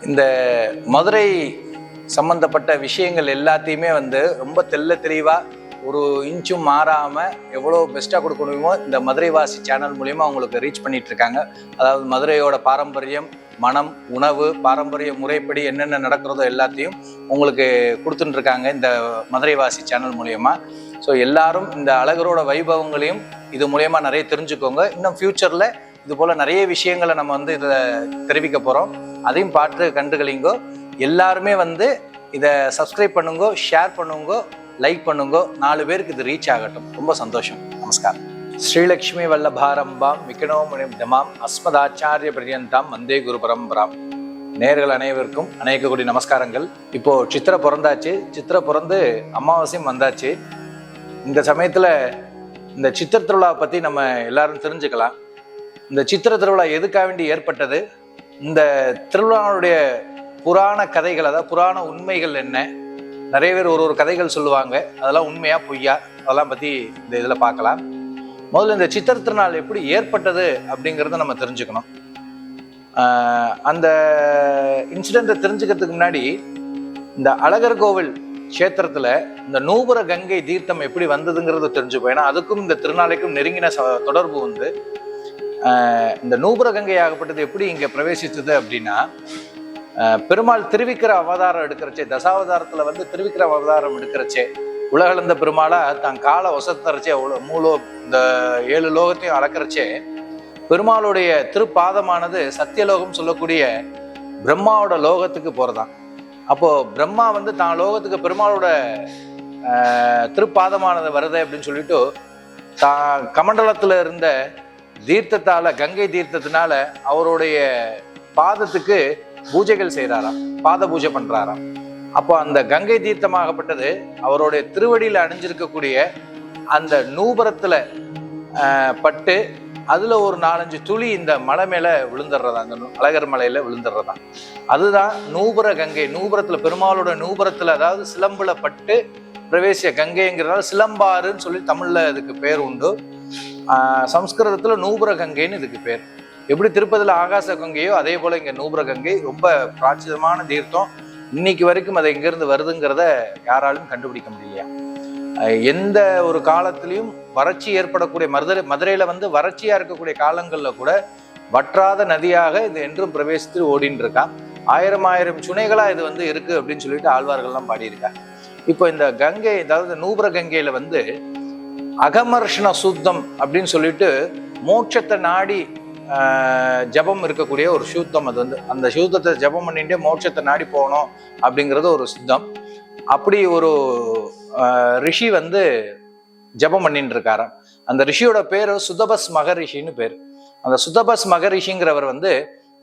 இந்த மதுரை சம்பந்தப்பட்ட விஷயங்கள் எல்லாத்தையுமே வந்து ரொம்ப தெள்ள தெளிவாக ஒரு இன்ச்சும் மாறாமல் எவ்வளோ பெஸ்ட்டாக கொடுக்கணுமோ இந்த மதுரை வாசி சேனல் மூலிமா அவங்களுக்கு ரீச் பண்ணிகிட்ருக்காங்க அதாவது மதுரையோட பாரம்பரியம் மனம் உணவு பாரம்பரிய முறைப்படி என்னென்ன நடக்கிறதோ எல்லாத்தையும் உங்களுக்கு கொடுத்துட்டுருக்காங்க இந்த மதுரை வாசி சேனல் மூலயமா. ஸோ எல்லாரும் இந்த அழகரோட வைபவங்களையும் இது மூலயமா நிறைய தெரிஞ்சுக்கோங்க. இன்னும் ஃப்யூச்சரில் இது போல் நிறைய விஷயங்களை நம்ம வந்து இதில் தெரிவிக்க போகிறோம் அதையும் பார்த்து கண்டுகளிங்கோ. எல்லாருமே வந்து இதை சப்ஸ்கிரைப் பண்ணுங்கோ ஷேர் பண்ணுங்கோ லைக் பண்ணுங்கோ. நாலு பேருக்கு இது ரீச் ஆகட்டும். ரொம்ப சந்தோஷம். நமஸ்காரம். ஸ்ரீலக்ஷ்மி வல்லபாரம்பாம் விக்கணோமணி தமாம் அஸ்மதாச்சாரிய பரியந்தாம் வந்தே குரு பரம்பராம். நேர்கள் அனைவருக்கும் அநேக கோடி நமஸ்காரங்கள். இப்போ சித்திரை பிறந்தாச்சு. சித்திரை பிறந்து அமாவாசையும் வந்தாச்சு. இந்த சமயத்தில் இந்த சித்திர திருவிழாவை பற்றி நம்ம எல்லாரும் தெரிஞ்சுக்கலாம். இந்த சித்திர திருவிழா எதுக்காக வேண்டி ஏற்பட்டது? இந்த திருவிழாவுடைய புராண கதைகள் அதாவது புராண உண்மைகள் என்ன? நிறைய பேர் ஒரு ஒரு கதைகள் சொல்லுவாங்க. அதெல்லாம் உண்மையா பொய்யா? அதெல்லாம் பத்தி இந்த இதில் பார்க்கலாம். முதல்ல இந்த சித்திர திருநாள் எப்படி ஏற்பட்டது அப்படிங்கிறத நம்ம தெரிஞ்சுக்கணும். அந்த இன்சிடென்ட்டை தெரிஞ்சுக்கிறதுக்கு முன்னாடி இந்த அழகர் கோவில் க்ஷேத்திரத்துல இந்த நூபுர கங்கை தீர்த்தம் எப்படி வந்ததுங்கிறத தெரிஞ்சுப்போம். ஏன்னா அதுக்கும் இந்த திருநாளைக்கும் நெருங்கின தொடர்பு உண்டு. இந்த நூபுர கங்கை ஆகப்பட்டது எப்படி இங்கே பிரவேசித்தது அப்படின்னா பெருமாள் திருவிக்கிற அவதாரம் எடுக்கிறச்சே தசாவதாரத்தில் வந்து திருவிக்கிற அவதாரம் எடுக்கிறச்சே உலகளந்த பெருமாளா தான் காலை ஒசத்தரைச்சே மூலோ இந்த ஏழு லோகத்தையும் அளக்கிறச்சே பெருமாளுடைய திருப்பாதமானது சத்தியலோகம் சொல்லக்கூடிய பிரம்மாவோட லோகத்துக்கு போகிறதான் அப்போது பிரம்மா வந்து தான் லோகத்துக்கு பெருமாளோட திருப்பாதமானது வருது அப்படின்னு சொல்லிட்டு தான் கமண்டலத்தில் இருந்த தீர்த்தத்தால கங்கை தீர்த்தத்தினால அவருடைய பாதத்துக்கு பூஜைகள் செய்கிறாராம் பாத பூஜை பண்றாராம். அப்போ அந்த கங்கை தீர்த்தமாகப்பட்டது அவருடைய திருவடியில் அணிஞ்சிருக்கக்கூடிய அந்த நூபுரத்தில் பட்டு அதுல ஒரு நாலஞ்சு துளி இந்த மலை மேல விழுந்துடுறதா அந்த அழகர் மலையில விழுந்துடுறதா அதுதான் நூபுர கங்கை. நூபுரத்துல பெருமாளோட நூபுரத்துல அதாவது சிலம்புல பட்டு பிரவேசிய கங்கைங்கிறதால சிலம்பாறுன்னு சொல்லி தமிழ்ல அதுக்கு பேர் உண்டு. சம்ஸ்கிருதத்தில் நூபுர கங்கைன்னு இதுக்கு பேர். எப்படி திருப்பதியில ஆகாச கங்கையோ அதே போல இங்க நூபுர கங்கை ரொம்ப பிராச்சிதமான தீர்த்தம். இன்னைக்கு வரைக்கும் அது எங்கிருந்து வருதுங்கிறத யாராலும் கண்டுபிடிக்க முடியலையா? எந்த ஒரு காலத்திலையும் வறட்சி ஏற்படக்கூடிய மதுரை மதுரையில வந்து வறட்சியா இருக்கக்கூடிய காலங்களில் கூட வற்றாத நதியாக இது என்றும் பிரவேசித்து ஓடின்னு இருக்கா ஆயிரம் ஆயிரம் சுனைகளாக இது வந்து இருக்கு அப்படின்னு சொல்லிட்டு ஆழ்வார்கள்லாம் பாடியிருக்காங்க இப்போ இந்த கங்கை அதாவது நூபுர கங்கையில் வந்து அகமர்ஷண சுத்தம் அப்படின்னு சொல்லிட்டு மோட்சத்தை நாடி ஜபம் இருக்கக்கூடிய ஒரு சூத்தம் அது வந்து. அந்த சூத்தத்தை ஜபம் பண்ணிட்டு மோட்சத்தை நாடி போகணும் அப்படிங்கிறது ஒரு சித்தம். அப்படி ஒரு ரிஷி வந்து ஜபம் பண்ணிட்டு இருக்காராம். அந்த ரிஷியோட பேர் சுதபஸ் மகரிஷின்னு பேர். அந்த சுதபஸ் மகரிஷிங்கிறவர் வந்து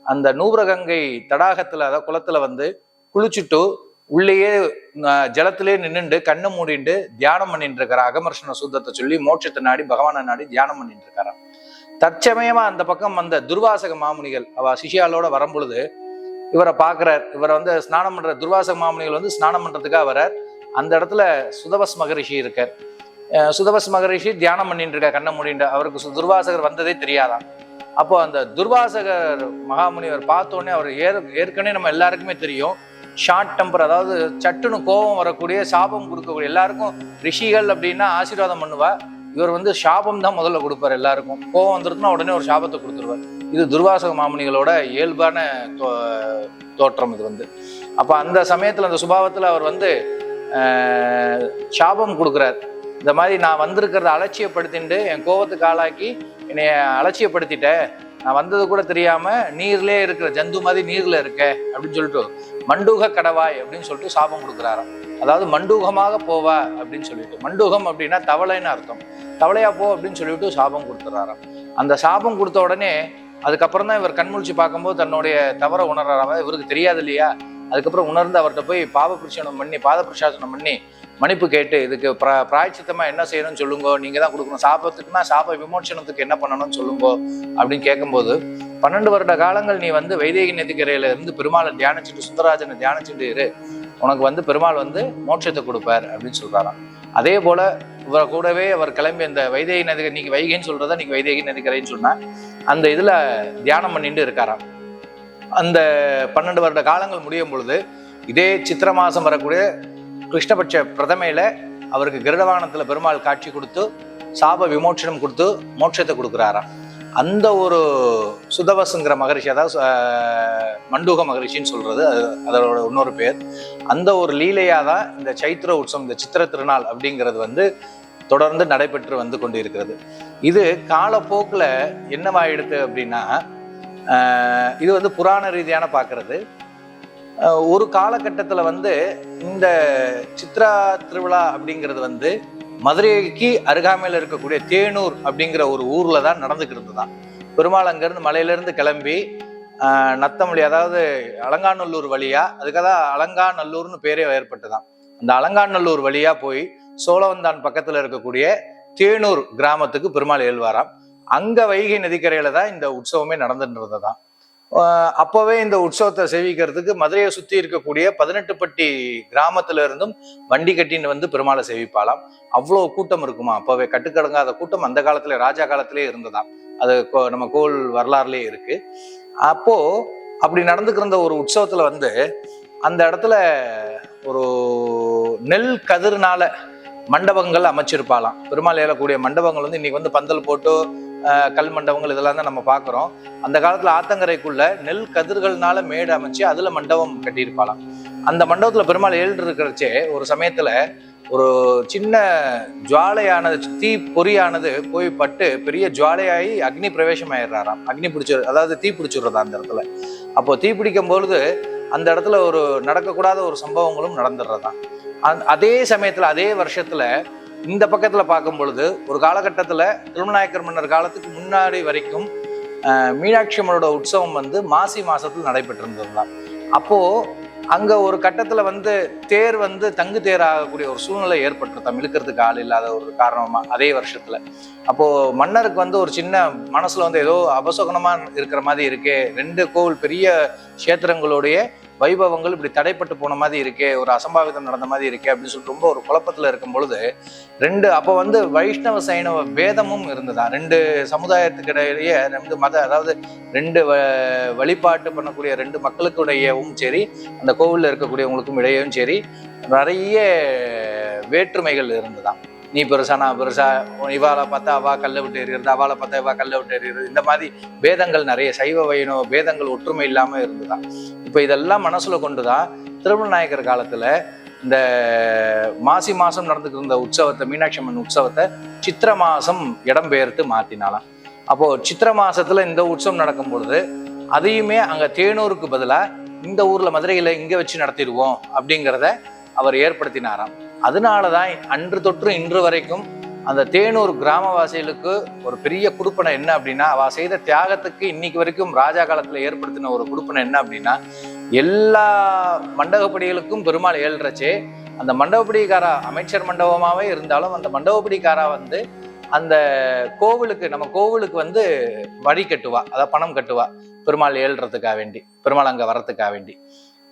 அந்த நூபுரகங்கை தடாகத்தில் அதாவது குளத்தில் வந்து குளிச்சுட்டு உள்ளேயே ஜலத்திலே நின்று கண்ணை மூடிண்டு தியானம் பண்ணிட்டு இருக்காரு அகமர்ஷண சுத்தத்தை சொல்லி மோட்சத்தை நாடி பகவானை நாடி தியானம் பண்ணிட்டு இருக்காராம் தற்சமயமா அந்த பக்கம் வந்த துர்வாசக மாமுனிகள் அவ சிஷியாலோட வரும்பொழுது இவரை பார்க்குறார். இவரை வந்து ஸ்நானம் பண்ற துர்வாசக மாமுனிகள் வந்து ஸ்நானம் பண்றதுக்காக வரார். அந்த இடத்துல சுதவஸ் மகரிஷி இருக்கார். சுதவஸ் மகரிஷி தியானம் பண்ணிட்டு இருக்கார் கண்ணை மூடிண்டு. அவருக்கு சு- துர்வாசகர் வந்ததே தெரியாதான். அப்போ அந்த துர்வாசகர் மகாமுனிவர் பார்த்தோன்னே அவர் ஏற்கனவே நம்ம எல்லாருக்குமே தெரியும். ஷார்ட் டெம்பர் அதாவது சட்டுன்னு கோபம் வரக்கூடிய சாபம் கொடுக்கக்கூடிய எல்லாருக்கும் ரிஷிகள் அப்படின்னா ஆசீர்வாதம் பண்ணுவா. இவர் வந்து சாபம் தான் முதல்ல கொடுப்பார் எல்லாருக்கும். கோபம் வந்துருக்குன்னா உடனே ஒரு சாபத்தை கொடுத்துருவார். இது துர்வாசக மாமுனிகளோட இயல்பான தோ- தோற்றம் இது வந்து. அப்போ அந்த சமயத்தில் அந்த சுபாவத்தில் அவர் வந்து சாபம் கொடுக்குறார். இந்த மாதிரி நான் வந்திருக்கிறத அலட்சியப்படுத்திட்டு என் கோபத்துக்கு ஆளாக்கி என்னைய அலட்சியப்படுத்திட்ட. நான் வந்தது கூட தெரியாமல் நீர்லயே இருக்கிற ஜந்து மாதிரி நீரில் இருக்க அப்படின்னு சொல்லிட்டு மண்டூக கடவாய் அப்படின்னு சொல்லிட்டு சாபம் கொடுக்குறாராம். அதாவது மண்டூகமாக போவா அப்படின்னு சொல்லிட்டு. மண்டூகம் அப்படின்னா தவளைன்னு அர்த்தம். தவளையா போ அப்படின்னு சொல்லிட்டு சாபம் கொடுத்துறாராம். அந்த சாபம் கொடுத்த உடனே அதுக்கப்புறம் தான் இவர் கண்முழிச்சு பார்க்கும்போது தன்னுடைய தவற உணர்றாராம். இவருக்கு தெரியாது இல்லையா? அதுக்கப்புறம் உணர்ந்து அவர்கிட்ட போய் பாவ பிரச்சனம் பண்ணி பாத பிரசாசனம் பண்ணி மன்னிப்பு கேட்டு இதுக்கு பிரா பிராய்ச்சித்தமாக என்ன செய்யணும்னு சொல்லுங்க. நீங்க தான் கொடுக்கணும். சாபத்துக்குன்னா சாப விமோச்சனத்துக்கு என்ன பண்ணணும்னு சொல்லுங்க. அப்படின்னு கேட்கும்போது பன்னெண்டு வருட காலங்கள் நீ வந்து வைதேகி நதிக்கரையில இருந்து பெருமாளை தியானிச்சுட்டு சுந்தராஜனை தியானிச்சுட்டு இரு. உனக்கு வந்து பெருமாள் வந்து மோட்சத்தை கொடுப்பார் அப்படின்னு சொல்றாராம். அதே போல இவரை கூடவே அவர் கிளம்பி அந்த வைதேகி நதி நீங்க வைகைன்னு சொல்றதா நீங்க வைதேகி நதிக்கரைன்னு சொன்னா அந்த இதுல தியானம் பண்ணிட்டு இருக்காராம். அந்த பன்னெண்டு வருட காலங்கள் முடியும் பொழுது இதே சித்திர மாசம் வரக்கூடிய கிருஷ்ணபட்ச பிரதமையில அவருக்கு கிருடவானத்துல பெருமாள் காட்சி கொடுத்து சாப விமோச்சனம் கொடுத்து மோட்சத்தை கொடுக்குறாராம். அந்த ஒரு சுதவசுங்கிற மகரிஷி அதாவது மண்டூக மகரிஷின்னு சொல்றது அது அதோட இன்னொரு பேர். அந்த ஒரு லீலையாக தான் இந்த சைத்திர உற்சவம் இந்த சித்திர திருநாள் அப்படிங்கிறது வந்து தொடர்ந்து நடைபெற்று வந்து கொண்டிருக்கிறது. இது காலப்போக்கில் என்னவாயிடுது அப்படின்னா இது வந்து புராண ரீதியான பார்க்கறது ஒரு காலகட்டத்தில் வந்து இந்த சித்ரா திருவிழா அப்படிங்கிறது வந்து மதுரைக்கு அருகாமையில் இருக்கக்கூடிய தேனூர் அப்படிங்கிற ஒரு ஊரில் தான் நடந்துக்கிட்டு தான். பெருமாள் அங்கேருந்து மலையிலேருந்து கிளம்பி நத்தமொழி அதாவது அலங்காநல்லூர் வழியாக அதுக்காக தான் அலங்காநல்லூர்னு பேரே ஏற்பட்டுதான். அந்த அலங்காநல்லூர் வழியாக போய் சோழவந்தான் பக்கத்தில் இருக்கக்கூடிய தேனூர் கிராமத்துக்கு பெருமாள் ஏழ்வாராம். அங்கே வைகை நதிக்கரையில் தான் இந்த உற்சவமே நடந்துட்டு தான் அப்போவே இந்த உற்சவத்தை சேவிக்கிறதுக்கு மதுரையை சுற்றி இருக்கக்கூடிய பதினெட்டுப்பட்டி கிராமத்துல இருந்தும் வண்டி கட்டின்னு வந்து பெருமாளை சேவிப்பாளாம். அவ்வளோ கூட்டம் இருக்குமா? அப்போவே கட்டுக்கடங்காத கூட்டம் அந்த காலத்துல ராஜா காலத்திலே இருந்ததாம். அது கோ- நம்ம கோல் வரலாறுலேயே இருக்கு. அப்போ அப்படி நடந்துக்கிற ஒரு உற்சவத்துல வந்து அந்த இடத்துல ஒரு நெல் கதிர்னால மண்டபங்கள் அமைச்சிருப்பாளாம். பெருமாள் ஏலக்கூடிய மண்டபங்கள் வந்து இன்னைக்கு வந்து பந்தல் போட்டு கல் மண்டபங்கள் இதெல்லாம் தான் நம்ம பார்க்குறோம். அந்த காலத்தில் ஆத்தங்கரைக்குள்ள நெல் கதிர்கள்னால மேடு அமைச்சு அதில் மண்டபம் கட்டியிருப்பாளாம். அந்த மண்டபத்தில் பெருமாள் ஏழு இருக்கிறச்சே ஒரு சமயத்தில் ஒரு சின்ன ஜுவாலையானது தீ பொறியானது போய் பட்டு பெரிய ஜுவாலையாகி அக்னி பிரவேசம் ஆயிடுறாராம் அக்னி பிடிச்ச அதாவது தீ பிடிச்சிடுறதா அந்த இடத்துல. அப்போ தீ பிடிக்கும் பொழுது அந்த இடத்துல ஒரு நடக்கக்கூடாத ஒரு சம்பவங்களும் நடந்துடுறதா அதே சமயத்தில் அதே வருஷத்தில் இந்த பக்கத்தில் பார்க்கும் பொழுது ஒரு காலகட்டத்தில் திருமநாயக்கர் மன்னர் காலத்துக்கு முன்னாடி வரைக்கும் மீனாட்சி அம்மனோட உற்சவம் வந்து மாசி மாசத்துல நடைபெற்றிருந்ததுதான். அப்போது அங்கே ஒரு கட்டத்தில் வந்து தேர் வந்து தங்கு தேர் ஆகக்கூடிய ஒரு சூழ்நிலை ஏற்பட்டிருந்தாம் இழுக்கிறதுக்கு ஆள் இல்லாத ஒரு காரணமாக அதே வருஷத்தில். அப்போது மன்னருக்கு வந்து ஒரு சின்ன மனசில் வந்து ஏதோ அபசகுனமாக இருக்கிற மாதிரி இருக்கே ரெண்டு கோவில் பெரிய கஷேத்திரங்களுடைய வைபவங்கள் இப்படி தடைப்பட்டு போன மாதிரி இருக்கே ஒரு அசம்பாவிதம் நடந்த மாதிரி இருக்கே அப்படின்னு சொல்லிட்டு ரொம்ப ஒரு குழப்பத்தில் இருக்கும் பொழுது ரெண்டு அப்போ வந்து வைஷ்ணவ சைனவ வேதமும் இருந்ததா? ரெண்டு சமுதாயத்துக்கு இடையிலேயே ரெண்டு மத அதாவது ரெண்டு வ- வழிபாட்டு பண்ணக்கூடிய ரெண்டு மக்களுக்குடையவும் சரி அந்த கோவிலில் இருக்கக்கூடியவங்களுக்கும் இடையவும் சரி நிறைய வேற்றுமைகள் இருந்ததான் நீ பெருசா நான் பெருசா இவாளை பார்த்தா அவா கல்லை விட்டு எறிகிறது அவளை பார்த்தா இவா கல்லை விட்டு எறிகிறது. இந்த மாதிரி பேதங்கள் நிறைய சைவ வைணவ பேதங்கள் ஒற்றுமை இல்லாமல் இருந்துதான். இப்போ இதெல்லாம் மனசில் கொண்டு கொண்டுதான் திருமணநாயக்கர் காலத்தில் இந்த மாசி மாதம் நடந்துக்கிட்டு இருந்த உற்சவத்தை மீனாட்சி அம்மன் உற்சவத்தை சித்திர மாதம் இடம்பெயர்த்து மாற்றினாலாம் அப்போது சித்திர மாதத்தில் இந்த உற்சவம் நடக்கும் பொழுது அதையுமே அங்கே தேனூருக்கு பதிலாக இந்த ஊரில் மதுரையில் இங்கே வச்சு நடத்திடுவோம் அப்படிங்கிறத அவர் ஏற்படுத்தினாராம். அதனால தான் அன்று தொற்று இன்று வரைக்கும் அந்த தேனூர் கிராமவாசிகளுக்கு ஒரு பெரிய குடுப்பனை என்ன அப்படின்னா அவ செய்த தியாகத்துக்கு இன்னைக்கு வரைக்கும் ராஜா காலத்தில் ஏற்படுத்தின ஒரு குடுப்பனை என்ன அப்படின்னா எல்லா மண்டபப்படிகளுக்கும் பெருமாள் ஏழ்றச்சே அந்த மண்டபப்படிக்காரா அமைச்சர் மண்டபமாகவே இருந்தாலும் அந்த மண்டபப்படிக்காரா வந்து அந்த கோவிலுக்கு நம்ம கோவிலுக்கு வந்து வழி கட்டுவா அதாவது பணம் கட்டுவா பெருமாள் ஏழுறதுக்காக வேண்டி பெருமாள் அங்கே வர்றதுக்காக வேண்டி.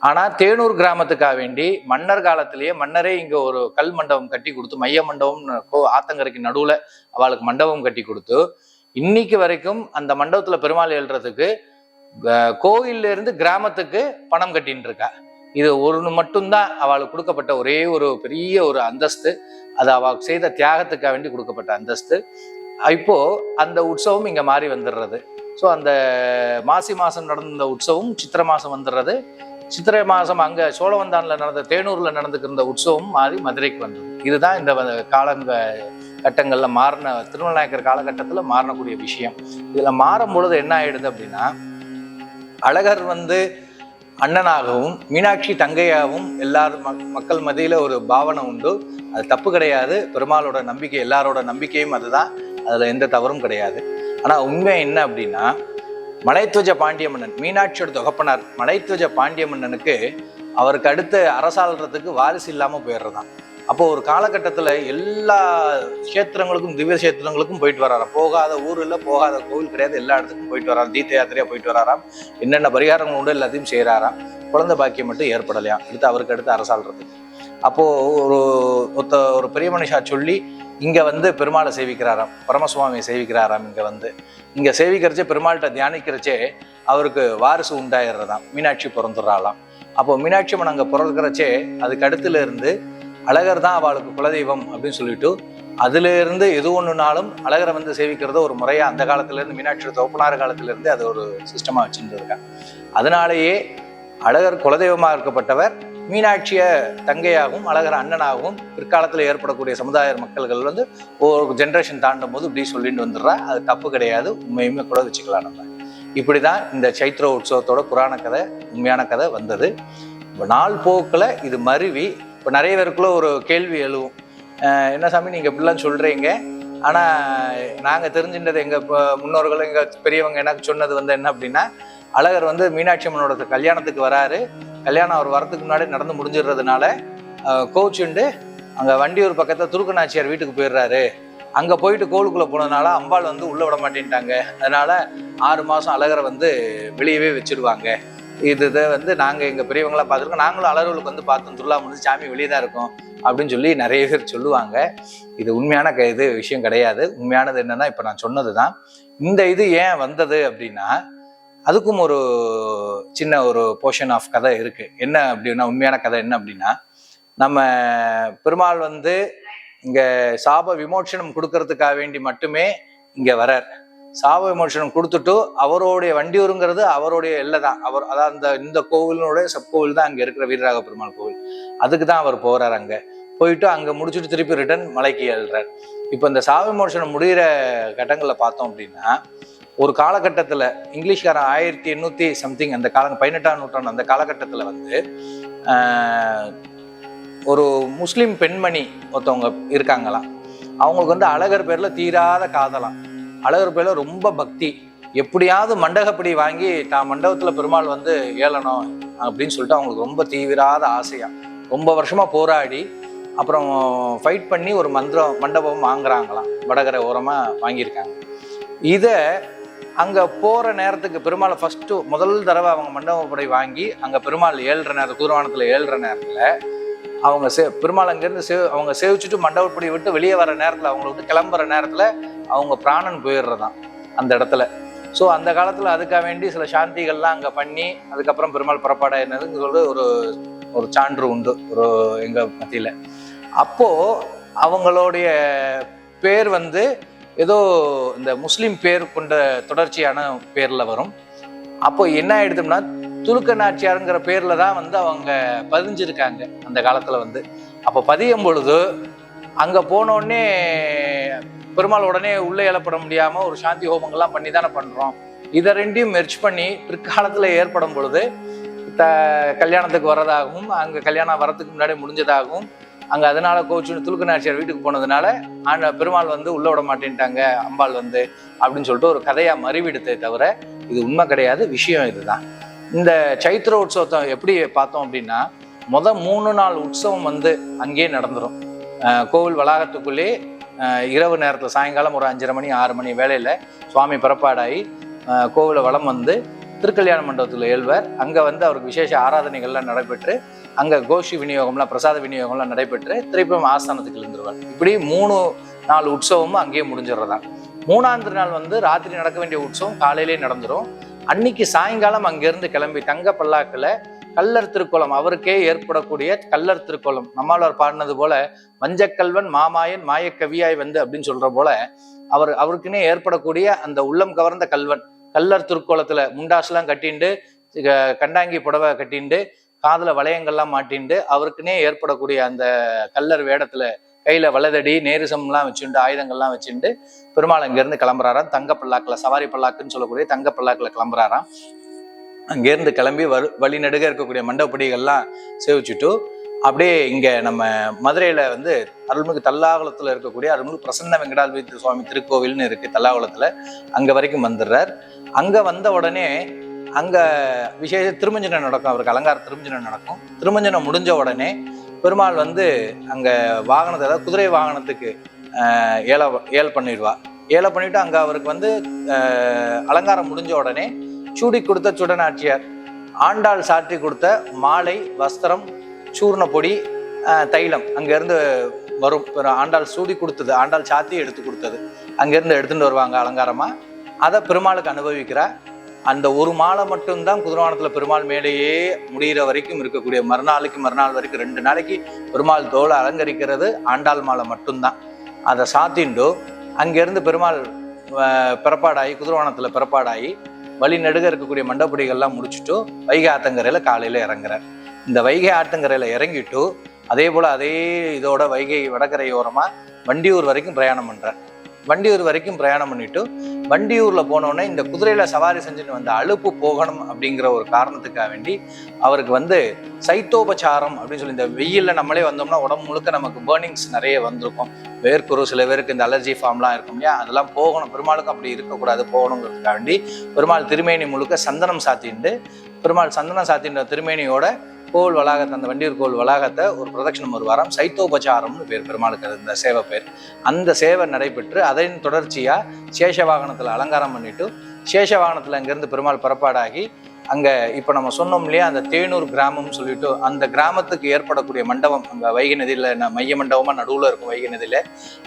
ஆனால் தேனூர் கிராமத்துக்காக வேண்டி மன்னர் காலத்திலேயே மன்னரே இங்கே ஒரு கல் மண்டபம் கட்டி கொடுத்து மைய மண்டபம் கோ ஆத்தங்கரைக்கு நடுவில் அவளுக்கு மண்டபம் கட்டி கொடுத்து இன்னைக்கு வரைக்கும் அந்த மண்டபத்தில் பெருமாள் எழுறதுக்கு கோயிலிருந்து கோயில்ல இருந்து கிராமத்துக்கு பணம் கட்டின்னு இருக்கா. இது ஒன்று மட்டும்தான் அவளுக்கு கொடுக்கப்பட்ட ஒரே ஒரு பெரிய ஒரு அந்தஸ்து. அது அவள் செய்த தியாகத்துக்காக வேண்டி கொடுக்கப்பட்ட அந்தஸ்து. இப்போது அந்த உற்சவம் இங்கே மாறி வந்துடுறது. ஸோ அந்த மாசி மாதம் நடந்த உற்சவம் சித்திரை மாதம் வந்துடுறது. சித்திரை மாதம் அங்கே சோழவந்தானில் நடந்த தேனூரில் நடந்துக்கிற உற்சவம் மாறி மதுரைக்கு வந்தது. இதுதான் இந்த வ- காலங்க கட்டங்களில் மாறின திருமணநாயக்கர் காலகட்டத்தில் மாறக்கூடிய விஷயம். இதில் மாறும் பொழுது என்ன ஆயிடுது அப்படின்னா அழகர் வந்து அண்ணனாகவும் மீனாட்சி தங்கையாகவும் எல்லாரும் மக்- மக்கள் மத்தியில் ஒரு பாவனை உண்டு. அது தப்பு கிடையாது. பெருமாளோட நம்பிக்கை எல்லாரோட நம்பிக்கையும் அதுதான். அதில் எந்த தவறும் கிடையாது. ஆனால் உண்மை என்ன அப்படின்னா மலைத்துவஜ பாண்டிய மன்னன் மீனாட்சியோட தொகப்பனார் மலைத்துவஜ பாண்டிய மன்னனுக்கு அவருக்கு அடுத்து அரசாள்றதுக்கு வாரிசு இல்லாமல் போயிடுறதான். அப்போ ஒரு காலகட்டத்தில் எல்லா கஷேத்திரங்களுக்கும் திவ்ய கஷேத்திரங்களுக்கும் போயிட்டு வராராம். போகாத ஊர் இல்லை போகாத கோவில் கிடையாது எல்லா இடத்துக்கும் போயிட்டு வராராம். தீர்த்த யாத்திரையாக போயிட்டு வராராம். என்னென்ன பரிகாரங்கள் உண்டு எல்லாத்தையும் செய்கிறாராம் குழந்தை பாக்கியம் மட்டும் ஏற்படலையாம். அடுத்து அவருக்கு அடுத்து அரசாள்றதுக்கு அப்போது ஒரு ஒருத்த ஒரு பெரிய மனுஷா சொல்லி இங்கே வந்து பெருமாளை சேவிக்கிறாராம் பரமசுவாமியை சேவிக்கிறாராம் இங்கே வந்து. இங்கே சேவிக்கிறச்சே பெருமாள்கிட்ட தியானிக்கிறச்சே அவருக்கு வாரிசு உண்டாயிடுறதாம் மீனாட்சி பிறந்துடுறாளாம். அப்போ மீனாட்சி அம்மன் அங்கே பிறக்கிறச்சே அதுக்கு அடுத்துல இருந்து அழகர் தான் அவளுக்கு குலதெய்வம் அப்படின்னு சொல்லிட்டு அதுலேருந்து எது ஒன்றுனாலும் அழகரை வந்து சேவிக்கிறத ஒரு முறையாக அந்த காலத்துலேருந்து மீனாட்சி தோப்பனார் காலத்துலேருந்து அது ஒரு சிஸ்டமாக வச்சுருந்துருக்காங்க. அதனாலேயே அழகர் குலதெய்வமாக இருக்கப்பட்டவர் மீனாட்சிய தங்கையாகவும் அழகர் அண்ணனாகவும் பிற்காலத்தில் ஏற்படக்கூடிய சமுதாய மக்கள்கள் வந்து ஒரு ஜென்ரேஷன் தாண்டும் போது இப்படி சொல்லிட்டு வந்துடுறா. அது தப்பு கிடையாது. உண்மையுமே கூட வச்சுக்கலாம் நம்ம. இப்படி தான் இந்த சைத்ர உற்சவத்தோட புராண கதை உண்மையான கதை வந்தது. இப்போ நாள் போக்கில் இது மருவி. இப்போ நிறைய பேருக்குள்ள ஒரு கேள்வி எழுவும். என்ன சாமி நீங்கள் இப்படிலாம் சொல்கிறீங்க ஆனால் நாங்கள் தெரிஞ்சின்றது எங்கள் முன்னோர்கள் எங்கள் பெரியவங்க எனக்கு சொன்னது வந்து என்ன அப்படின்னா அழகர் வந்து மீனாட்சி அம்மனோட கல்யாணத்துக்கு வராரு. கல்யாணம் அவர் வரதுக்கு முன்னாடி நடந்து முடிஞ்சிடுறதுனால கோச்சுண்டு அங்கே வண்டியூர் பக்கத்தில் துருக்கநாச்சியார் வீட்டுக்கு போயிடுறாரு. அங்கே போயிட்டு கோவிலுக்குள்ளே போனதுனால அம்பாள் வந்து உள்ளே விட மாட்டேன்ட்டாங்க. அதனால் ஆறு மாதம் அழகரை வந்து வெளியவே வச்சுருவாங்க. இது இதை வந்து நாங்கள் எங்கள் பெரியவங்களாக பார்த்துருக்கோம். நாங்களும் அழகர்களுக்கு வந்து பார்த்தோம். துர்லா முடிஞ்சு சாமி வெளியே தான் இருக்கும் அப்படின்னு சொல்லி நிறைய பேர் சொல்லுவாங்க. இது உண்மையான க இது விஷயம் கிடையாது. உண்மையானது என்னன்னா இப்போ நான் சொன்னது தான் இந்த இது ஏன் வந்தது அப்படின்னா அதுக்கும் ஒரு சின்ன ஒரு போர்ஷன் ஆஃப் கதை இருக்கு. என்ன அப்படின்னா உண்மையான கதை என்ன அப்படின்னா நம்ம பெருமாள் வந்து இங்க சாப விமோச்சனம் கொடுக்கறதுக்காக வேண்டி மட்டுமே இங்க வரார் சாப விமோச்சனம் கொடுத்துட்டு அவருடைய வண்டியூருங்கிறது அவருடைய எல்லை தான். அவர் அதாவது இந்த இந்த கோவிலினுடைய சப்கோவில் தான் அங்க இருக்கிற வீரராக பெருமாள் கோவில். அதுக்கு தான் அவர் போறார் அங்க. போயிட்டு அங்க முடிச்சுட்டு திருப்பி ரிட்டர்ன் மலைக்கு எழுறார் இப்போ இந்த சாப விமோச்சனம் முடிகிற கட்டங்களில் பார்த்தோம் அப்படின்னா ஒரு காலகட்டத்தில் இங்கிலீஷ்காரன் ஆயிரத்தி எண்ணூற்றி சம்திங் அந்த கால பதினெட்டாம் நூற்றாண்டு அந்த காலகட்டத்தில் வந்து ஒரு முஸ்லீம் பெண்மணி ஒருத்தவங்க இருக்காங்களாம். அவங்களுக்கு வந்து அழகர் பேரில் தீராத காதலாம். அழகர் பேரில் ரொம்ப பக்தி. எப்படியாவது மண்டகப்படி வாங்கி தான் மண்டபத்தில் பெருமாள் வந்து ஏளணும் அப்படின்னு சொல்லிட்டு அவங்களுக்கு ரொம்ப தீவிராத ஆசையாக ரொம்ப வருஷமாக போராடி அப்புறம் ஃபைட் பண்ணி ஒரு மந்திரம் மண்டபம் வாங்குறாங்களாம். வடகரை ஓரமாக வாங்கியிருக்காங்க. இதை அங்கே போகிற நேரத்துக்கு பெருமாளை ஃபஸ்ட்டு முதல் தடவை அவங்க மண்டபப்படை வாங்கி அங்கே பெருமாள் ஏழ்ற நேரத்தில் கூர்வானத்தில் ஏழ்ற நேரத்தில் அவங்க சே பெருமாள் அங்கேருந்து சே அவங்க சேவிச்சுட்டு மண்டபப்படி விட்டு வெளியே வர நேரத்தில் அவங்கள விட்டு கிளம்புற நேரத்தில் அவங்க பிராணன் போயிடுறதான் அந்த இடத்துல. ஸோ அந்த காலத்தில் அதுக்காக வேண்டி சில சாந்திகள்லாம் அங்கே பண்ணி அதுக்கப்புறம் பெருமாள் புறப்பாடாக என்னதுன்னு ஒரு ஒரு சான்று உண்டு ஒரு எங்கள் மத்தியில். அப்போது அவங்களுடைய பேர் வந்து ஏதோ இந்த முஸ்லீம் பேர் கொண்ட தொடர்ச்சியான பேரில் வரும். அப்போ என்ன ஆயிடுதுன்னா துலுக்க நாச்சியாருங்கிற பேரில் தான் வந்து அவங்க பதிஞ்சிருக்காங்க அந்த காலத்தில் வந்து. அப்போ பதியும் பொழுது அங்கே போனோடனே பெருமாள் உடனே உள்ளே எழப்பட முடியாமல் ஒரு சாந்தி ஹோமங்கள்லாம் பண்ணி தானே பண்ணுறோம் இதை ரெண்டையும் மெர்ச் பண்ணி பிற்காலத்தில் ஏற்படும் பொழுது த கல்யாணத்துக்கு வரதாகவும் அங்கே கல்யாணம் வரதுக்கு முன்னாடி முடிஞ்சதாகவும் அங்க அதனால கோச்சுன்னு துலுக்கு நாச்சியார் வீட்டுக்கு போனதுனால ஆண்ட பெருமாள் வந்து உள்ள விட மாட்டேன்ட்டாங்க அம்பாள் வந்து அப்படின்னு சொல்லிட்டு ஒரு கதையா மறிவிடுத்தே தவிர இது உண்மை கிடையாது விஷயம் இதுதான். இந்த சைத்திர உற்சவத்தை எப்படி பார்த்தோம் அப்படின்னா முத மூணு நாள் உற்சவம் வந்து அங்கேயே நடந்துடும் கோவில் வளாகத்துக்குள்ளே இரவு நேரத்தில் சாயங்காலம் ஒரு அஞ்சரை மணி ஆறு மணி வேலையில் சுவாமி புறப்பாடாகி கோவிலை வளம் வந்து திருக்கல்யாண மண்டபத்தில் எழுவர் அங்கே வந்து அவருக்கு விசேஷ ஆராதனைகள்லாம் நடைபெற்று அங்கே கோஷி விநியோகம்லாம் பிரசாத விநியோகம்லாம் நடைபெற்று திருப்பியும் ஆஸ்தானத்துக்கு எழுந்துருவார். இப்படி மூணு நாள் உற்சவமும் அங்கேயே முடிஞ்சிடுறதான் மூணாவது நாள் வந்து ராத்திரி நடக்க வேண்டிய உற்சவம் காலையிலே நடந்துடும் அன்னைக்கு சாயங்காலம் அங்கேருந்து கிளம்பி தங்க பல்லாக்கில் கல்லர் திருக்கோலம் அவருக்கே ஏற்படக்கூடிய கல்லர் திருக்கோலம். நம்மாழ்வார் பாடினது போல மஞ்சக்கல்வன் மாமாயன் மாயக்கவியாய் வந்து அப்படின்னு சொல்ற போல அவர் அவருக்குன்னே ஏற்படக்கூடிய அந்த உள்ளம் கவர்ந்த கல்வன் கல்லர் திருக்கோலத்துல முண்டாஸ்லாம் கட்டிண்டு க- கண்டாங்கி புடவை கட்டிண்டு காதில் வளையங்கள்லாம் மாட்டிண்டு அவருக்குன்னே ஏற்படக்கூடிய அந்த கல்லர் வேடத்துல கையில வலதடி நேரிசம்லாம் வச்சுண்டு ஆயுதங்கள்லாம் வச்சுண்டு பெருமாள் அங்கேருந்து கிளம்புறாராம். தங்க பல்லாக்கில் சவாரி பல்லாக்குன்னு சொல்லக்கூடிய தங்க பல்லாக்கில் கிளம்புறாராம். அங்கேருந்து கிளம்பி வரு வழிநடுக இருக்கக்கூடிய மண்டபடிகள்லாம் சேவிச்சுட்டு அப்படியே இங்கே நம்ம மதுரையில் வந்து அருள்மிகு தல்லாகுளத்தில் இருக்கக்கூடிய அருள்மிகு பிரசன்ன வெங்கடாதிபதி சுவாமி திருக்கோவில்னு இருக்குது தல்லாகுளத்தில் அங்கே வரைக்கும் வந்துடுறார். அங்கே வந்த உடனே அங்கே விசேஷ திருமஞ்சனம் நடக்கும். அவருக்கு அலங்கார திருமஞ்சனம் நடக்கும். திருமஞ்சனம் முடிஞ்ச உடனே பெருமாள் வந்து அங்கே வாகனத்தை அதாவது குதிரை வாகனத்துக்கு ஏல ஏல் பண்ணிடுவா ஏல பண்ணிட்டு அங்கே அவருக்கு வந்து அலங்காரம் முடிஞ்ச உடனே சூடி கொடுத்த சுடனாட்சியார் ஆண்டாள் சாற்றி கொடுத்த மாலை வஸ்திரம் சூர்ண பொடி தைலம் அங்கேருந்து வரும். ஆண்டாள் சூடி கொடுத்தது ஆண்டாள் சாத்தி எடுத்து கொடுத்தது. அங்கேருந்து எடுத்துகிட்டு வருவாங்க அலங்காரமாக அதை பெருமாளுக்கு அனுபவிக்கிறா அந்த ஒரு மாலை மட்டும்தான் குதிரவானத்துல பெருமாள் மேலேயே முடிகிற வரைக்கும் இருக்கக்கூடிய மறுநாளைக்கு மறுநாள் வரைக்கும் ரெண்டு நாளைக்கு பெருமாள் தோலை அலங்கரிக்கிறது ஆண்டாள் மாலை மட்டும்தான். அதை சாத்திண்டு அங்கேருந்து பெருமாள் பிறப்பாடாகி குதிரவானத்தில் பிறப்பாடாகி வழி நெடுக இருக்கக்கூடிய மண்டபடிகள்லாம் முடிச்சுட்டு வைகை ஆத்தங்கரையில் காலையில் இறங்குறார். இந்த வைகை ஆத்தங்கரையில் இறங்கிட்டு அதே போல் அதே இதோட வைகை வடகரையோரமாக வண்டியூர் வரைக்கும் பிரயாணம் பண்ணுறார் வண்டியூர் வரைக்கும் பிரயாணம் பண்ணிட்டு வண்டியூர்ல போனோடனே இந்த குதிரையில சவாரி செஞ்சுட்டு வந்த அலுப்பு போகணும் அப்படிங்கிற ஒரு காரணத்துக்காக வேண்டி அவருக்கு வந்து சைத்தோபச்சாரம் அப்படின்னு சொல்லி இந்த வெயில்ல நம்மளே வந்தோம்னா உடம்பு முழுக்க நமக்கு பேர்னிங்ஸ் நிறைய வந்திருக்கும். வேர்க்குரு சில பேருக்கு இந்த அலர்ஜி ஃபார்ம்லாம் இருக்கும் இல்லையா? அதெல்லாம் போகணும். பெருமாளுக்கும் அப்படி இருக்கக்கூடாது. போகணுங்கிறதுக்காக வேண்டி பெருமாள் திருமேனி முழுக்க சந்தனம் சாத்திண்டு பெருமாள் சந்தனம் சாத்தின்ற திருமேனியோட கோவில் வளாகத்தை அந்த வண்டியூர் கோவில் வளாகத்தை ஒரு பிரதட்சணம் ஒரு வாரம் சைத்தோபச்சாரம்னு பேர் பெருமாளுக்கு இந்த சேவை பேர். அந்த சேவை நடைபெற்று அதன் தொடர்ச்சியாக சேஷ வாகனத்தில் அலங்காரம் பண்ணிட்டு சேஷ வாகனத்தில் அங்கேருந்து பெருமாள் புறப்பாடாகி அங்கே இப்போ நம்ம சொன்னோம் இல்லையா அந்த தேனூர் கிராமம்னு சொல்லிட்டு அந்த கிராமத்துக்கு ஏற்படக்கூடிய மண்டபம் அங்கே வைகை நதியில் மைய மண்டபமாக நடுவில் இருக்கும் வைகை நதியில்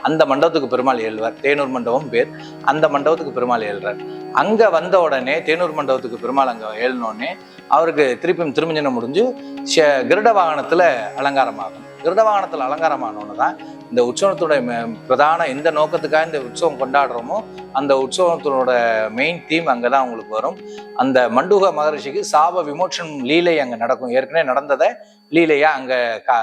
அந்த மண்டபத்துக்கு பெருமாள் ஏழுவார் தேனூர் மண்டபம் பேர். அந்த மண்டபத்துக்கு பெருமாள் ஏழுறார் அங்கே வந்த உடனே தேனூர் மண்டபத்துக்கு பெருமாள் அங்கே ஏழுனோடனே அவருக்கு திருப்பியும் திருமஞ்சனம் முடிஞ்சு கிருட வாகனத்தில் அலங்காரமாகும். கிருட வாகனத்தில் அலங்காரமானோன்னு தான் இந்த உற்சவத்துடைய பிரதான எந்த நோக்கத்துக்காக இந்த உற்சவம் கொண்டாடுறோமோ அந்த உற்சவத்தினோட மெயின் தீம் அங்கே தான் உங்களுக்கு வரும். அந்த மண்டுக மகரிஷிக்கு சாப விமோச்சனம் லீலை அங்கே நடக்கும். ஏற்கனவே நடந்ததை லீலையாக அங்கே கா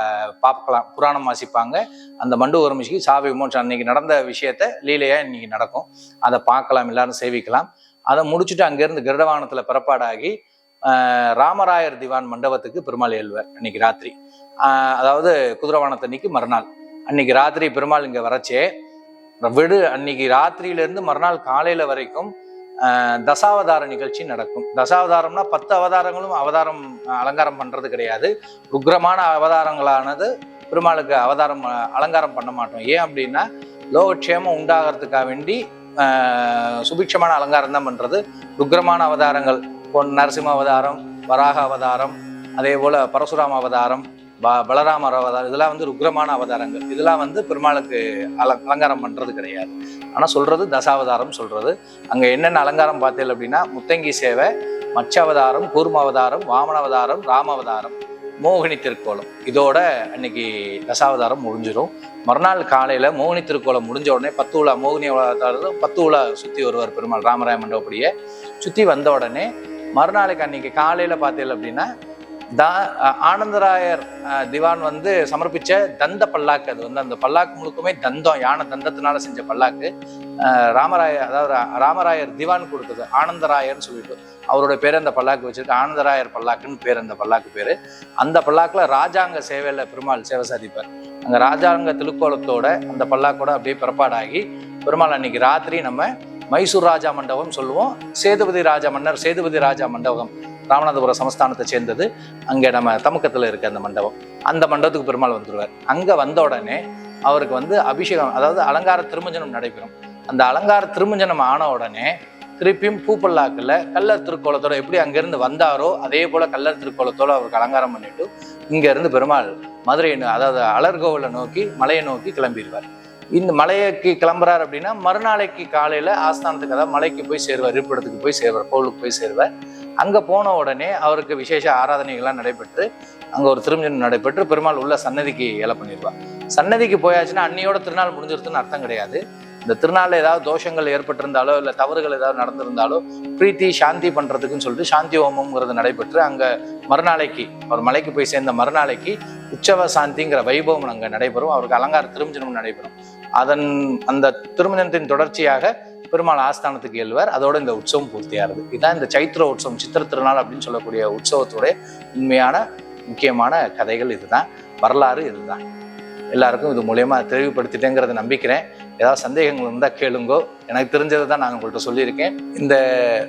பார்க்கலாம் புராணம் வாசிப்பாங்க. அந்த மண்டூக மகரிஷிக்கு சாப விமோச்சனம் அன்னைக்கு நடந்த விஷயத்த லீலையாக இன்னைக்கு நடக்கும். அதை பார்க்கலாம் எல்லாரும் சேவிக்கலாம். அதை முடிச்சுட்டு அங்கேருந்து கிருடவானத்தில் பிறப்பாடாகி ராமராயர் திவான் மண்டபத்துக்கு பெருமாள் ஏழுவார் அன்னைக்கு ராத்திரி. அதாவது குதிரவானத்தன்னைக்கு மறுநாள். அன்னைக்கு ராத்திரி பெருமாள் இங்கே வரச்சே. விடு அன்னைக்கு ராத்திரியிலேருந்து மறுநாள் காலையில் வரைக்கும் தசாவதார நிகழ்ச்சி நடக்கும். தசாவதாரம்னா பத்து அவதாரங்களும் அவதாரம் அலங்காரம் பண்ணுறது கிடையாது. உக்ரமான அவதாரங்களானது பெருமாளுக்கு அவதாரம் அலங்காரம் பண்ண மாட்டோம். ஏன் அப்படின்னா லோகக்ஷேமம் உண்டாகிறதுக்காக வேண்டி சுபிக்ஷமான அலங்காரம் தான் பண்ணுறது உக்ரமான அவதாரங்கள் பொன் நரசிம்ம அவதாரம் வராக அவதாரம் அதே போல் பரசுராம அவதாரம் ப பலராமர் அவதாரம் இதெல்லாம் வந்து ருக்ரமான அவதாரங்கள். இதெல்லாம் வந்து பெருமாளுக்கு அல அலங்காரம் பண்ணுறது கிடையாது. ஆனால் சொல்கிறது தசாவதாரம் சொல்கிறது அங்கே என்னென்ன அலங்காரம் பார்த்தீங்க அப்படின்னா முத்தங்கி சேவை மச்ச அவதாரம் கூர்ம அவதாரம் வாமன அவதாரம் ராம அவதாரம் மோகினி திருக்கோலம். இதோட அன்னைக்கு தசாவதாரம் முடிஞ்சிடும் மறுநாள் காலையில் மோகினி திருக்கோலம் முடிஞ்ச உடனே பத்து உலா மோகினி அவதாரம் பத்து உலா சுற்றி வருவார் பெருமாள் ராமராய மண்டபப்படியே. சுற்றி வந்த உடனே மறுநாளைக்கு அன்னைக்கு காலையில பார்த்தீங்க அப்படின்னா தா ஆனந்தராயர் அஹ், திவான் வந்து சமர்ப்பிச்ச தந்த பல்லாக்கு. அது வந்து அந்த பல்லாக்கு முழுக்குமே தந்தம் யானை தந்தத்தினால செஞ்ச பல்லாக்கு. ராமராய அதாவது ராமராயர் திவான் கொடுத்தது ஆனந்தராயர்னு சொல்லிட்டு. அவரோட பேர் அந்த பல்லாக்கு வச்சிருக்கு. ஆனந்தராயர் பல்லாக்குன்னு பேர் அந்த பல்லாக்கு பேர். அந்த பல்லாக்குல ராஜாங்க சேவையில பெருமாள் சேவை சாதிப்பார். அங்க ராஜாங்க திருக்கோலத்தோட அந்த பல்லாக்கோட அப்படியே பிறப்பாடாகி பெருமாள் அன்னைக்கு ராத்திரி நம்ம மைசூர் ராஜா மண்டபம் சொல்லுவோம். சேதுபதி ராஜா மன்னர் சேதுபதி ராஜா மண்டபம் ராமநாதபுரம் சமஸ்தானத்தை சேர்ந்தது. அங்கே நம்ம தமுக்கத்தில் இருக்க அந்த மண்டபம். அந்த மண்டபத்துக்கு பெருமாள் வந்துடுவார் அங்கே வந்த உடனே அவருக்கு வந்து அபிஷேகம் அதாவது அலங்கார திருமஞ்சனம் நடைபெறும். அந்த அலங்கார திருமஞ்சனம் ஆன உடனே திருப்பியும் பூப்பல்லாக்கில் கல்லர் திருக்கோலத்தோட எப்படி அங்கேருந்து வந்தாரோ அதே போல் கல்லர் திருக்கோலத்தோடு அவருக்கு அலங்காரம் பண்ணிட்டு இங்கேருந்து பெருமாள் மதுரையை அதாவது அலர்கோவிலை நோக்கி மலையை நோக்கி கிளம்பிடுவார். இந்த மலைக்கு கிளம்புறாரு அப்படின்னா மறுநாளைக்கு காலையில் ஆஸ்தானத்துக்கு அதாவது மலைக்கு போய் சேருவார் இருப்பிடத்துக்கு போய் சேருவார் கோவிலுக்கு போய் சேருவார். அங்கே போன உடனே அவருக்கு விசேஷ ஆராதனைகள்லாம் நடைபெற்று அங்கே ஒரு திருமஞ்சனம் நடைபெற்று பெருமாள் உள்ள சன்னதிக்கு ஏல பண்ணிடுவார். சன்னதிக்கு போயாச்சுன்னா அன்னியோட திருநாள் முடிஞ்சிருத்துன்னு அர்த்தம் கிடையாது. இந்த திருநாளில் ஏதாவது தோஷங்கள் ஏற்பட்டிருந்தாலோ இல்லை தவறுகள் ஏதாவது நடந்திருந்தாலோ பிரீத்தி சாந்தி பண்ணுறதுக்குன்னு சொல்லிட்டு சாந்தி ஹோமம்ங்கிறது நடைபெற்று அங்கே மறுநாளைக்கு அவர் மலைக்கு போய் சேர்ந்த மறுநாளைக்கு உற்சவ சாந்திங்கிற வைபவம் அங்கே நடைபெறும். அவருக்கு அலங்கார திருமஞ்சனம் நடைபெறும். அதன் அந்த திருமணத்தின் தொடர்ச்சியாக பெருமாள் ஆஸ்தானத்துக்கு எழுவார் அதோட இந்த உற்சவம் பூர்த்தியாகிறது. இதுதான் இந்த சைத்திர உற்சவம் சித்திர திருநாள் அப்படின்னு சொல்லக்கூடிய உற்சவத்துடைய உண்மையான முக்கியமான கதைகள் இதுதான். வரலாறு இதுதான். எல்லாருக்கும் இது மூலயமா தெளிவுபடுத்திட்டேங்கிறத நம்பிக்கிறேன். ஏதாவது சந்தேகங்கள் இருந்தால் கேளுங்கோ. எனக்கு தெரிஞ்சதை தான் நான் உங்கள்கிட்ட சொல்லியிருக்கேன். இந்த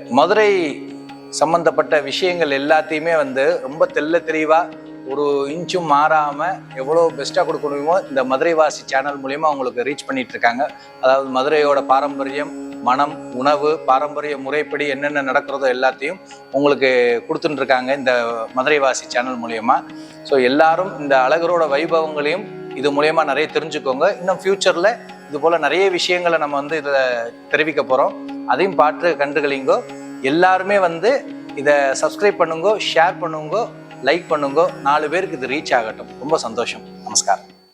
மதுரை சம்பந்தப்பட்ட விஷயங்கள் எல்லாத்தையுமே வந்து ரொம்ப தெள்ள தெளிவாக ஒரு இன்ச்சும் மாறாமல் எவ்வளோ பெஸ்ட்டாக கொடுக்கணுமோ இந்த மதுரை வாசி சேனல் மூலயமா உங்களுக்கு ரீச் பண்ணிட்டு இருக்காங்க. அதாவது மதுரையோட பாரம்பரியம் மனம் உணவு பாரம்பரிய முறைப்படி என்னென்ன நடக்கிறதோ எல்லாத்தையும் உங்களுக்கு கொடுத்துட்டு இருக்காங்க இந்த மதுரை வாசி சேனல் மூலயமா. ஸோ எல்லாரும் இந்த அழகரோட வைபவங்களையும் இது மூலயமா நிறைய தெரிஞ்சுக்கோங்க. இன்னும் ஃப்யூச்சரில் இது போல் நிறைய விஷயங்களை நம்ம வந்து இதில் தெரிவிக்க போகிறோம் அதையும் பார்த்து கண்டுகளிங்கோ. எல்லாருமே வந்து இதை சப்ஸ்கிரைப் பண்ணுங்க ஷேர் பண்ணுங்க. லைக் பண்ணுங்க. நாலு பேருக்கு இது ரீச் ஆகட்டும். ரொம்ப சந்தோஷம். நமஸ்காரம்.